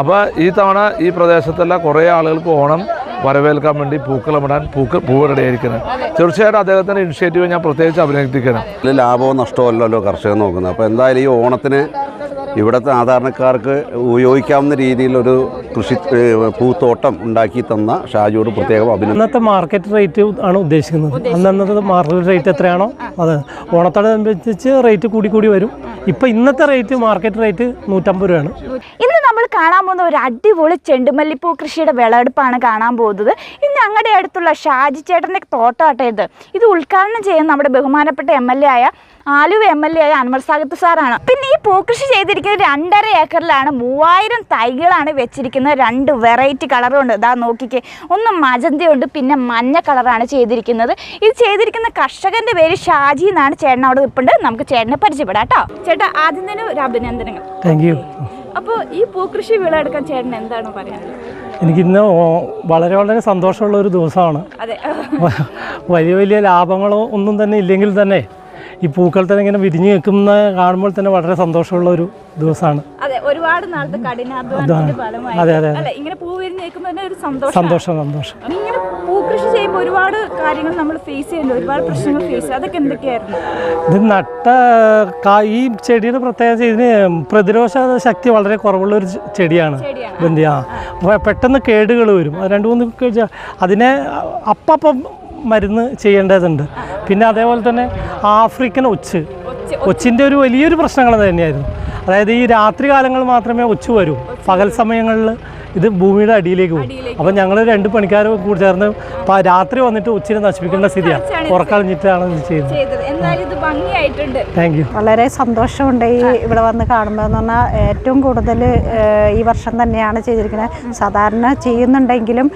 അപ്പോൾ ഈ തവണ ഈ പ്രദേശത്തുള്ള കുറേ ആളുകൾക്ക് ഓണം വരവേൽക്കാൻ വേണ്ടി പൂക്കളമിടാൻ പൂക്കൾ പൂവ് റെഡിയായിരിക്കുന്നത്. തീർച്ചയായിട്ടും അദ്ദേഹത്തിന്റെ ഇനിഷ്യേറ്റീവ് ഞാൻ പ്രത്യേകിച്ച് അഭിനന്ദിക്കണം ലാഭവും നഷ്ടമല്ലല്ലോ കർഷകൻ നോക്കുന്നത്. അപ്പോൾ എന്തായാലും ഈ ഓണത്തിന് ഇവിടുത്തെ സാധാരണക്കാർക്ക് ഉപയോഗിക്കാവുന്ന രീതിയിലൊരു കൃഷി പൂത്തോട്ടം ഉണ്ടാക്കി തന്ന ഷാജിയോട് പ്രത്യേകം അഭിനന്ദനം ഇന്നത്തെ മാർക്കറ്റ് റേറ്റ് ആണ് ഉദ്ദേശിക്കുന്നത്. അന്നന്നത്തെ മാർക്കറ്റ് റേറ്റ് എത്രയാണോ അത്. ഓണത്തോടനുബന്ധിച്ച് റേറ്റ് കൂടി കൂടി വരും. ഇപ്പം ഇന്നത്തെ റേറ്റ് മാർക്കറ്റ് റേറ്റ് നൂറ്റമ്പത് രൂപയാണ്. ഇന്ന് നമ്മൾ കാണാൻ പോകുന്ന ഒരു അടിപൊളി ചെണ്ടുമല്ലിപ്പൂ കൃഷിയുടെ വിളവെടുപ്പാണ് കാണാൻ പോകുന്നത്. ഇന്ന് ഞങ്ങളുടെ അടുത്തുള്ള ഷാജി ചേട്ടന്റെ തോട്ടാട്ടേത് ഇത്. ഇത് ഉദ്ഘാടനം ചെയ്യുന്ന നമ്മുടെ ബഹുമാനപ്പെട്ട എം എൽ എ ആയ ആലുവ എം എൽ എ ആയ അൻവർ സാഗത്ത് സാറാണ്. പിന്നെ ഈ പൂക്കൃഷി ചെയ്തിരിക്കുന്നത് രണ്ടര ഏക്കറിലാണ് മൂവായിരം തൈകളാണ് വെച്ചിരിക്കുന്നത്. രണ്ട് വെറൈറ്റി കളറുണ്ട്. ഇതാ നോക്കിക്കേ. ഒന്ന് മജന്തയുണ്ട് പിന്നെ മഞ്ഞ കളറാണ് ചെയ്തിരിക്കുന്നത്. ഇത് ചെയ്തിരിക്കുന്ന കർഷകന്റെ പേര് ഷാജി എന്നാണ് ചേട്ടൻ അവിടെ നിൽപ്പുണ്ട് നമുക്ക് ചേട്ടനെ പരിചയപ്പെടാം കേട്ടോ. ചേട്ടാ ആദ്യം തന്നെ ഒരു അഭിനന്ദനങ്ങൾ. താങ്ക് യു അപ്പോൾ ഈ പൂക്കൃഷി വിളവെടുക്കാൻ ചേട്ടൻ എന്താണ് പറയുന്നത് എനിക്ക് ഇന്ന് വളരെ വളരെ സന്തോഷമുള്ള ഒരു ദിവസമാണ്. വലിയ വലിയ ലാഭങ്ങളോ ഒന്നും തന്നെ ഇല്ലെങ്കിൽ തന്നെ ഈ പൂക്കൾ തന്നെ ഇങ്ങനെ വിരിഞ്ഞു നിൽക്കുന്ന കാണുമ്പോൾ തന്നെ വളരെ സന്തോഷമുള്ള ഒരു ദിവസമാണ്. അതെ ഒരുപാട് നാളത്തെ കഠിനാധ്വാനത്തിന്റെ ഫലമായി അതെ, അതെ, അല്ലെ? ഇങ്ങനെ പൂ വിരിഞ്ഞ് നിൽക്കുമ്പോൾ തന്നെ ഒരു സന്തോഷം. സന്തോഷം സന്തോഷം. ഇങ്ങനെ പൂക്കൃഷി ചെയ്യുമ്പോൾ ഒരുപാട് കാര്യങ്ങൾ നമ്മൾ ഫേസ് ചെയ്യുന്നുണ്ട് ഒരുപാട് പ്രശ്നങ്ങൾ ഫേസ് അതൊക്കെ എന്തൊക്കെയായിരുന്നു? ഇത് നട്ട ഈ ചെടിയുടെ പ്രത്യേകത ഇതിന് പ്രതിരോധ ശക്തി വളരെ കുറവുള്ള ഒരു ചെടിയാണ്. ആ പെട്ടെന്ന് കേടുകൾ വരും. രണ്ടു മൂന്ന് അതിനെ അപ്പം മരുന്ന് ചെയ്യേണ്ടതുണ്ട്. പിന്നെ അതേപോലെ തന്നെ ആഫ്രിക്കൻ ഒച്ച്. ഒച്ചിന്റെ ഒരു വലിയൊരു പ്രശ്നങ്ങൾ തന്നെയായിരുന്നു. അതായത് ഈ രാത്രി കാലങ്ങൾ മാത്രമേ ഒച്ച് വരൂ. പകൽ സമയങ്ങളിൽ ഇത് ഭൂമിയുടെ അടിയിലേക്ക് പോകും. അപ്പം ഞങ്ങൾ രണ്ട് പണിക്കാർ കൂടി ചേർന്ന് രാത്രി വന്നിട്ട് ഉച്ചിനെ നശിപ്പിക്കേണ്ട സ്ഥിതിയാണ് ഉറക്കളഞ്ഞിട്ടാണ് ഇത് ചെയ്യുന്നത്. താങ്ക് യു വളരെ സന്തോഷമുണ്ട് ഈ ഇവിടെ വന്ന് കാണുമ്പോൾ എന്ന് പറഞ്ഞാൽ ഏറ്റവും കൂടുതൽ ഈ വർഷം തന്നെയാണ് ചെയ്തിരിക്കുന്നത്. സാധാരണ ചെയ്യുന്നുണ്ടെങ്കിലും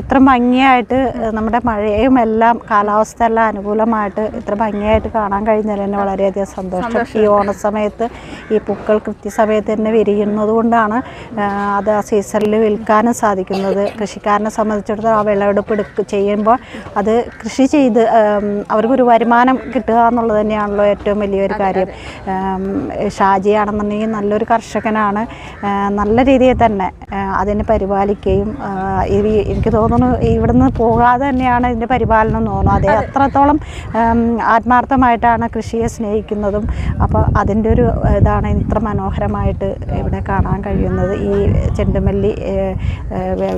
ഇത്ര ഭംഗിയായിട്ട് നമ്മുടെ മഴയും എല്ലാം കാലാവസ്ഥ എല്ലാം അനുകൂലമായിട്ട് ഇത്ര ഭംഗിയായിട്ട് കാണാൻ കഴിഞ്ഞാൽ തന്നെ വളരെയധികം സന്തോഷം. ഈ ഓണസമയത്ത് ഈ പൂക്കൾ കൃത്യസമയത്ത് തന്നെ വിരിയുന്നത് കൊണ്ടാണ് അത് ആ സീസണിൽ വിൽക്കാനും സാധിക്കുന്നത്. കൃഷിക്കാരനെ സംബന്ധിച്ചിടത്തോളം ആ വിളവെടുപ്പ് എടുക്ക ചെയ്യുമ്പോൾ അത് കൃഷി ചെയ്ത് അവർക്കൊരു വരുമാനം കിട്ടുക എന്നുള്ളത് തന്നെയാണല്ലോ ഏറ്റവും വലിയൊരു കാര്യം. ഷാജിയാണെന്നുണ്ടെങ്കിൽ നല്ലൊരു കർഷകനാണ്. നല്ല രീതിയിൽ തന്നെ അതിനെ പരിപാലിക്കുകയും എനിക്ക് തോന്നുന്നു ഇവിടുന്ന് പോകാതെ തന്നെയാണ് ഇതിന്റെ പരിപാലനം എന്ന് തോന്നുന്നു അതേ അത്രത്തോളം ആത്മാർത്ഥമായിട്ടാണ് കൃഷിയെ സ്നേഹിക്കുന്നതും. അപ്പോൾ അതിന്റെ ഒരു ഇതാണ് ഇത്ര മനോഹരമായിട്ട് ഇവിടെ കാണാൻ കഴിയുന്നത്. ഈ ചെണ്ടുമല്ലി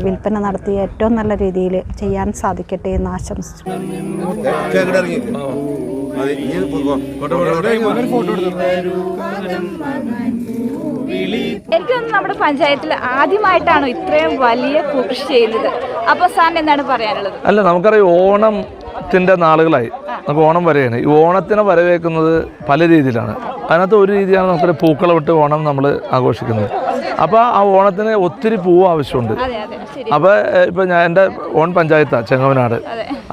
വിൽപ്പന നടത്തി ഏറ്റവും നല്ല രീതിയിൽ ചെയ്യാൻ സാധിക്കട്ടെ എന്ന് ആശംസിച്ചു. എനിക്ക് തോന്നുന്നു നമ്മുടെ പഞ്ചായത്തിൽ ആദ്യമായിട്ടാണ് ഇത്രയും വലിയ കൃഷി ചെയ്യുന്നത്. അപ്പൊ സാറിന് എന്താണ് പറയാനുള്ളത്? അല്ല നമുക്കറിയാം ഓണത്തിന്റെ നാളുകളായി. നമുക്ക് ഓണം വരെയാണ്. ഈ ഓണത്തിനെ വരവേക്കുന്നത് പല രീതിയിലാണ്. അതിനകത്ത് ഒരു രീതിയാണ് നമുക്ക് പൂക്കളമിട്ട് ഓണം നമ്മൾ ആഘോഷിക്കുന്നത്. അപ്പോൾ ആ ഓണത്തിന് ഒത്തിരി പൂവ് ആവശ്യമുണ്ട്. അപ്പോൾ ഇപ്പോൾ ഞാൻ എന്റെ ഓൺ പഞ്ചായത്താണ് ചെങ്ങവനാട്.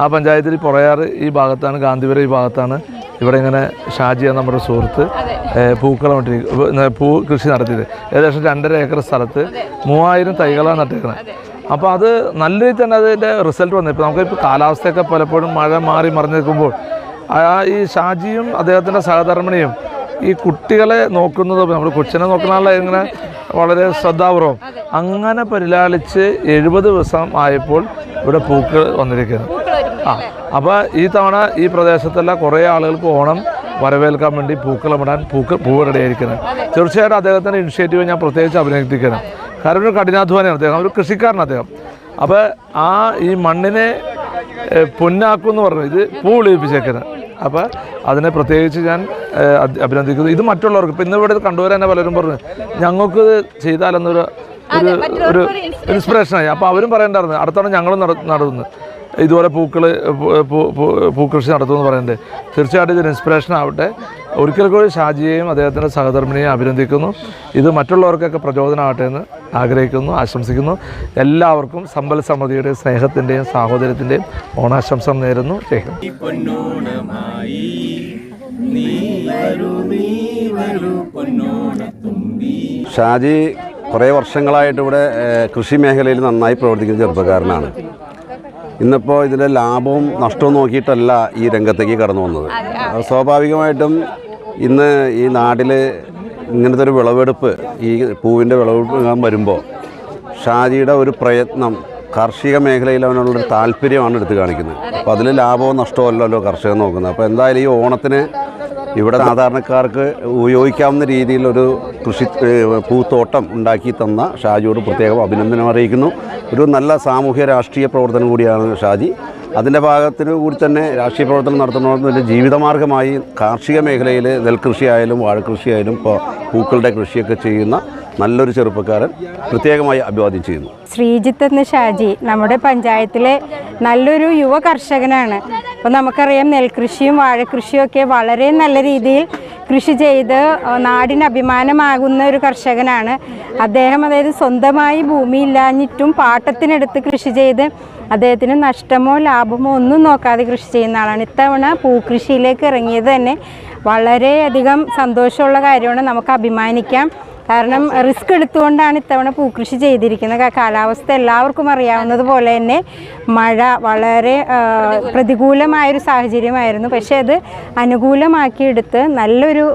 ആ പഞ്ചായത്തിൽ പുറയാറ് ഈ ഭാഗത്താണ് ഗാന്ധിപുരം ഈ ഭാഗത്താണ്. ഇവിടെ ഇങ്ങനെ ഷാജിയ നമ്മുടെ സുഹൃത്ത് ഏഹ്, പൂക്കളം ഇട്ടി പൂ കൃഷി നടത്തിയത്. ഏകദേശം രണ്ടര ഏക്കർ സ്ഥലത്ത് മൂവായിരം തൈകളാണ് നട്ടേക്കുന്നത് അപ്പോൾ അത് നല്ല രീതിയിൽ തന്നെ അതിന്റെ റിസൾട്ട് വന്നു. ഇപ്പോൾ നമുക്കിപ്പോൾ കാലാവസ്ഥയൊക്കെ പലപ്പോഴും മഴ മാറി മറിഞ്ഞ് നിൽക്കുമ്പോൾ ആ ഈ ഷാജിയും അദ്ദേഹത്തിന്റെ സഹധർമ്മിണിയും ഈ കുട്ടികളെ നോക്കുന്നത് നമ്മൾ കൊച്ചിനെ ആളെ ഇങ്ങനെ വളരെ ശ്രദ്ധാപൂർവം. അങ്ങനെ പരിലാളിച്ച് എഴുപത് ദിവസം ആയപ്പോൾ ഇവിടെ പൂക്കൾ വന്നിരിക്കുന്നു. ആ അപ്പോൾ ഈ തവണ ഈ പ്രദേശത്തുള്ള കുറേ ആളുകൾക്ക് ഓണം വരവേൽക്കാൻ വേണ്ടി പൂക്കളമിടാൻ പൂക്കൾ പൂവ് റെഡിയായിരിക്കുന്നത്. തീർച്ചയായിട്ടും അദ്ദേഹത്തിന്റെ ഇനിഷ്യേറ്റീവ് ഞാൻ പ്രത്യേകിച്ച് അഭിനന്ദിക്കണം കാരണം ഒരു കഠിനാധ്വാനിയാണ് അദ്ദേഹം ഒരു കൃഷിക്കാരനാണ് അദ്ദേഹം. അപ്പോൾ ആ ഈ മണ്ണിനെ പൊന്നാക്കുമെന്ന് പറഞ്ഞു ഇത് പൂ വിളിപ്പിച്ചേക്കുന്നത്. അപ്പോൾ അതിനെ പ്രത്യേകിച്ച് ഞാൻ അഭിനന്ദിക്കുന്നു. ഇത് മറ്റുള്ളവർക്ക് ഇപ്പം ഇന്ന് ഇവിടെ കണ്ടുവരാൻ തന്നെ പലരും പറഞ്ഞു ഞങ്ങൾക്ക് ചെയ്താലെന്നൊരു ഒരു ഒരു ഇൻസ്പിറേഷനായി അപ്പോൾ അവരും പറയണ്ടായിരുന്നു അടുത്തവണ ഞങ്ങളും നട ഇതുപോലെ പൂക്കൾ പൂക്കൃഷി നടത്തുമെന്ന് പറയുന്നുണ്ട്. തീർച്ചയായിട്ടും ഇതൊരു ഇൻസ്പിറേഷൻ ആവട്ടെ. ഒരിക്കൽ കൂടി ഷാജിയെയും അദ്ദേഹത്തിന്റെ സഹധർമ്മിണിയെയും അഭിനന്ദിക്കുന്നു. ഇത് മറ്റുള്ളവർക്കൊക്കെ പ്രചോദനമാവട്ടെ എന്ന് ആഗ്രഹിക്കുന്നു ആശംസിക്കുന്നു. എല്ലാവർക്കും സമ്പൽ സമൃദ്ധിയുടെ സ്നേഹത്തിന്റെയും സാഹോദര്യത്തിന്റെയും ഓണാശംസ നേരുന്നു. ഷാജി കുറേ വർഷങ്ങളായിട്ട് ഇവിടെ കൃഷി മേഖലയിൽ നന്നായി പ്രവർത്തിക്കുന്ന ചെറുപ്പക്കാരനാണ്. ഇന്നിപ്പോൾ ഇതിന്റെ ലാഭവും നഷ്ടവും നോക്കിയിട്ടല്ല ഈ രംഗത്തേക്ക് കടന്നു വന്നത്. സ്വാഭാവികമായിട്ടും ഇന്ന് ഈ നാട്ടിൽ ഇങ്ങനത്തെ ഒരു വിളവെടുപ്പ് ഈ പൂവിന്റെ വിളവെടുപ്പ് വരുമ്പോൾ ഷാജിയുടെ ഒരു പ്രയത്നം കാർഷിക മേഖലയിൽ അവനുള്ളൊരു താല്പര്യമാണ് എടുത്ത് കാണിക്കുന്നത്. അപ്പോൾ അതിൽ ലാഭമോ നഷ്ടമോ അല്ലല്ലോ കർഷകൻ നോക്കുന്നത്. അപ്പോൾ എന്തായാലും ഈ ഓണത്തിന് ഇവിടെ സാധാരണക്കാർക്ക് ഉപയോഗിക്കാവുന്ന രീതിയിലൊരു കൃഷി പൂത്തോട്ടം ഉണ്ടാക്കി തന്ന ഷാജിയോട് പ്രത്യേകം അഭിനന്ദനം അറിയിക്കുന്നു. ഒരു നല്ല സാമൂഹ്യ രാഷ്ട്രീയ പ്രവർത്തനം കൂടിയാണ് ഷാജി. അതിന്റെ ഭാഗത്തിന് കൂടി തന്നെ രാഷ്ട്രീയ പ്രവർത്തനം നടത്തുന്നതിന്റെ ജീവിതമാർഗമായി കാർഷിക മേഖലയിൽ നെൽകൃഷിയായാലും വാഴകൃഷിയായാലും ഇപ്പോൾ പൂക്കളുടെ കൃഷിയൊക്കെ ചെയ്യുന്ന നല്ലൊരു ചെറുപ്പക്കാരൻ പ്രത്യേകമായി അഭിവാദ്യം ചെയ്യുന്നു. ശ്രീജിത്ത് എന്ന ഷാജി നമ്മുടെ പഞ്ചായത്തിലെ നല്ലൊരു യുവ കർഷകനാണ് അപ്പോൾ നമുക്കറിയാം നെൽകൃഷിയും വാഴക്കൃഷിയും ഒക്കെ വളരെ നല്ല രീതിയിൽ കൃഷി ചെയ്ത് നാടിന് അഭിമാനമാകുന്ന ഒരു കർഷകനാണ്. അദ്ദേഹം അതായത് സ്വന്തമായി ഭൂമി ഇല്ലാഞ്ഞിട്ടും പാട്ടത്തിനെടുത്ത് കൃഷി ചെയ്ത് അദ്ദേഹത്തിന് നഷ്ടമോ ലാഭമോ ഒന്നും നോക്കാതെ കൃഷി ചെയ്യുന്ന ആളാണ്. ഇത്തവണ പൂക്കൃഷിയിലേക്ക് ഇറങ്ങിയത് തന്നെ വളരെയധികം സന്തോഷമുള്ള കാര്യമാണ്. നമുക്ക് അഭിമാനിക്കാം. കാരണം റിസ്ക് എടുത്തുകൊണ്ടാണ് ഇത്തവണ പൂക്കൃഷി ചെയ്തിരിക്കുന്നത്. കാലാവസ്ഥ എല്ലാവർക്കും അറിയാവുന്നത് പോലെ തന്നെ മഴ വളരെ പ്രതികൂലമായൊരു സാഹചര്യമായിരുന്നു. പക്ഷേ അത് അനുകൂലമാക്കിയെടുത്ത് നല്ലൊരു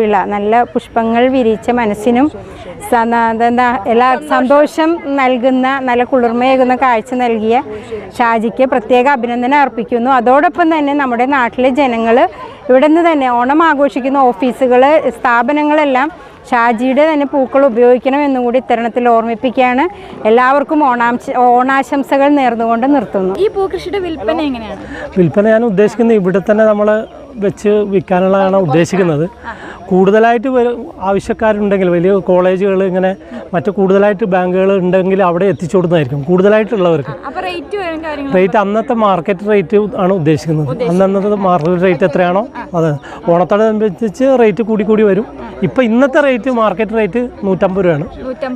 വിള നല്ല പുഷ്പങ്ങൾ വിരിച്ച മനസ്സിനും എന്താ എല്ലാ സന്തോഷം നൽകുന്ന നല്ല കുളിർമയേകുന്ന കാഴ്ച നൽകിയ ഷാജിക്ക് പ്രത്യേക അഭിനന്ദനം അർപ്പിക്കുന്നു. അതോടൊപ്പം തന്നെ നമ്മുടെ നാട്ടിലെ ജനങ്ങൾ ഇവിടെ നിന്ന് തന്നെ ഓണം ആഘോഷിക്കുന്ന ഓഫീസുകൾ സ്ഥാപനങ്ങളെല്ലാം ഷാജിയുടെ തന്നെ പൂക്കൾ ഉപയോഗിക്കണം എന്നും കൂടി ഇത്തരണത്തിൽ ഓർമ്മിപ്പിക്കുകയാണ്. എല്ലാവർക്കും ഓണാംശ ഓണാശംസകൾ നേർന്നുകൊണ്ട് നിർത്തുന്നു. ഈ പൂക്കൃഷിയുടെ വിൽപ്പന എങ്ങനെയാണ്? വിൽപ്പന ഞാൻ ഉദ്ദേശിക്കുന്നത് ഇവിടെ തന്നെ നമ്മൾ വെച്ച് വിൽക്കാനുള്ളതാണ് ഉദ്ദേശിക്കുന്നത്. കൂടുതലായിട്ട് ആവശ്യക്കാരുണ്ടെങ്കിൽ വലിയ കോളേജുകൾ ഇങ്ങനെ മറ്റു കൂടുതലായിട്ട് ബാങ്കുകൾ ഉണ്ടെങ്കിൽ അവിടെ എത്തിച്ചു കൊടുക്കുന്നതായിരിക്കും. കൂടുതലായിട്ടുള്ളവർക്ക്. റേറ്റ് അന്നത്തെ മാർക്കറ്റ് റേറ്റ് ആണ് ഉദ്ദേശിക്കുന്നത്. അന്നത്തെ മാർക്കറ്റ് റേറ്റ് എത്രയാണോ? അത്. ഓണത്തോടനുബന്ധിച്ച് റേറ്റ് കൂടി കൂടി വരും. ഇപ്പം ഇന്നത്തെ റേറ്റ് മാർക്കറ്റ് റേറ്റ് നൂറ്റമ്പത് രൂപയാണ്.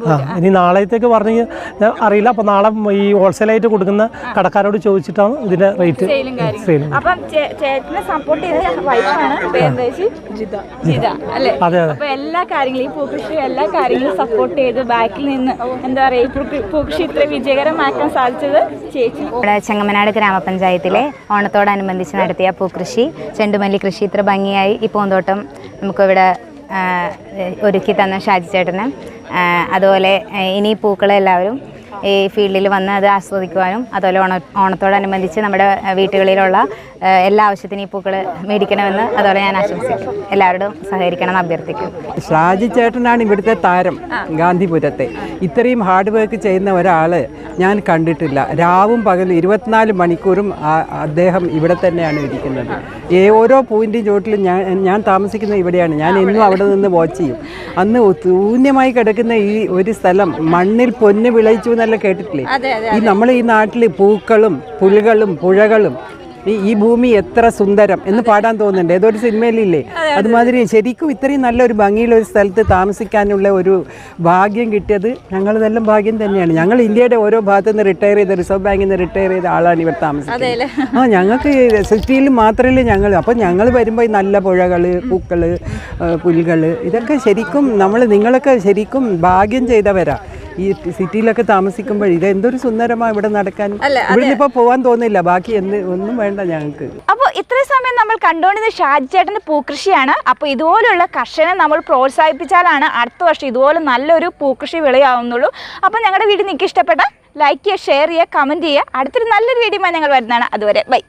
ആ ഇനി നാളത്തേക്ക് പറഞ്ഞു ഞാൻ അറിയില്ല. അപ്പോൾ നാളെ ഈ ഹോൾസെയിലായിട്ട് കൊടുക്കുന്ന കടക്കാരോട് ചോദിച്ചിട്ടാണ് ഇതിന്റെ റേറ്റ് അതെ അതെ. എല്ലാ കാര്യങ്ങളും ഈ പൂക്കൃഷി എല്ലാ കാര്യങ്ങളും സപ്പോർട്ട് ചെയ്ത് ബാക്കിൽ നിന്ന് എന്താ പറയാ ഈ പൂക്കൃ- പൂക്കൃഷി ഇത്ര വിജയകരമാക്കാൻ സാധിച്ചത് ചേച്ചി. ഇവിടെ ചെങ്ങമനാട് ഗ്രാമപഞ്ചായത്തിലെ ഓണത്തോടനുബന്ധിച്ച് നടത്തിയ പൂക്കൃഷി ചെണ്ടുമല്ലി കൃഷി ഇത്ര ഭംഗിയായി ഈ പൂന്തോട്ടം നമുക്കിവിടെ ഒരുക്കി തന്ന ഷാജി ചേട്ടന്. അതുപോലെ ഇനി പൂക്കളെല്ലാവരും ഈ ഫീൽഡിൽ വന്ന് അത് ആസ്വദിക്കുവാനും അതുപോലെ ഓണ ഓണത്തോടനുബന്ധിച്ച് നമ്മുടെ വീടുകളിലുള്ള വീട്ടുകളിലുള്ള എല്ലാ ആവശ്യത്തിനും ഈ പൂക്കൾ മേടിക്കണമെന്ന് അതുപോലെ ഞാൻ ആശംസിക്കും എല്ലാവരോടും സഹകരിക്കണം എന്ന് അഭ്യർത്ഥിക്കും ഷാജി ചേട്ടനാണ് ഇവിടുത്തെ താരം ഗാന്ധിപുരത്തെ. ഇത്രയും ഹാർഡ് വർക്ക് ചെയ്യുന്ന ഒരാൾ ഞാൻ കണ്ടിട്ടില്ല. രാവും പകലും ഇരുപത്തിനാല് മണിക്കൂറും അദ്ദേഹം ഇവിടെ തന്നെയാണ് ഇരിക്കുന്നത്. ഏ ഓരോ പോയിന്റും ചോട്ടിലും ഞാൻ ഞാൻ താമസിക്കുന്നത് ഇവിടെയാണ്. ഞാൻ എന്നും അവിടെ നിന്ന് വാച്ച് ചെയ്യും. അന്ന് ശൂന്യമായി കിടക്കുന്ന ഈ ഒരു സ്ഥലം മണ്ണിൽ പൊന്ന് വിളയിച്ചു എന്നല്ല കേട്ടിട്ടില്ലേ? ഈ നമ്മൾ ഈ നാട്ടിൽ പൂക്കളും പുലുകളും പുഴകളും ഈ ഭൂമി എത്ര സുന്ദരം എന്ന് പാടാൻ തോന്നുന്നുണ്ട്. ഏതോ ഒരു സിനിമയിലില്ലേ അതുമാതിരി ശരിക്കും ഇത്രയും നല്ലൊരു ഭംഗിയുള്ള ഒരു സ്ഥലത്ത് താമസിക്കാനുള്ള ഒരു ഭാഗ്യം കിട്ടിയത് ഞങ്ങളിതെല്ലാം ഭാഗ്യം തന്നെയാണ്. ഞങ്ങൾ ഇന്ത്യയുടെ ഓരോ ഭാഗത്തു നിന്ന് റിട്ടയർ ചെയ്ത റിസർവ് ബാങ്കിൽ നിന്ന് റിട്ടയർ ചെയ്ത ആളാണ് ഇവർ താമസിക്കുന്നത്. ആ ഞങ്ങൾക്ക് സിറ്റിയിൽ മാത്രമല്ല ഞങ്ങൾ. അപ്പം ഞങ്ങൾ വരുമ്പോൾ ഈ നല്ല പുഴകൾ പൂക്കൾ പുലികൾ ഇതൊക്കെ ശരിക്കും നമ്മൾ നിങ്ങളൊക്കെ ശരിക്കും ഭാഗ്യം ചെയ്തവരാ. ഈ സിറ്റിയിലൊക്കെ താമസിക്കുമ്പോൾ ഇത് എന്തൊരു സുന്ദരമാണ് ഇവിടെ നടക്കാൻ. ഇവിടെ പോവാൻ പോകാൻ തോന്നില്ല. ബാക്കി എന്ത് ഒന്നും വേണ്ട ഞങ്ങൾക്ക്. അപ്പോൾ ഇത്രയും സമയം നമ്മൾ കണ്ടുകൊണ്ടിരുന്ന ഷാജി ചേട്ടന്റെ പൂക്കൃഷിയാണ്. അപ്പോൾ ഇതുപോലുള്ള കർഷകനെ നമ്മൾ പ്രോത്സാഹിപ്പിച്ചാലാണ് അടുത്ത വർഷം ഇതുപോലെ നല്ലൊരു പൂക്കൃഷി വിളയാവുന്നുള്ളൂ. അപ്പോൾ ഞങ്ങളുടെ വീട് നിങ്ങൾക്ക് ഇഷ്ടപ്പെട്ട ലൈക്ക് ചെയ്യുക ഷെയർ ചെയ്യുക കമന്റ് ചെയ്യുക. അടുത്തൊരു നല്ലൊരു വീഡിയോ ഞങ്ങൾ വരുന്നതാണ്. അതുവരെ ബൈ.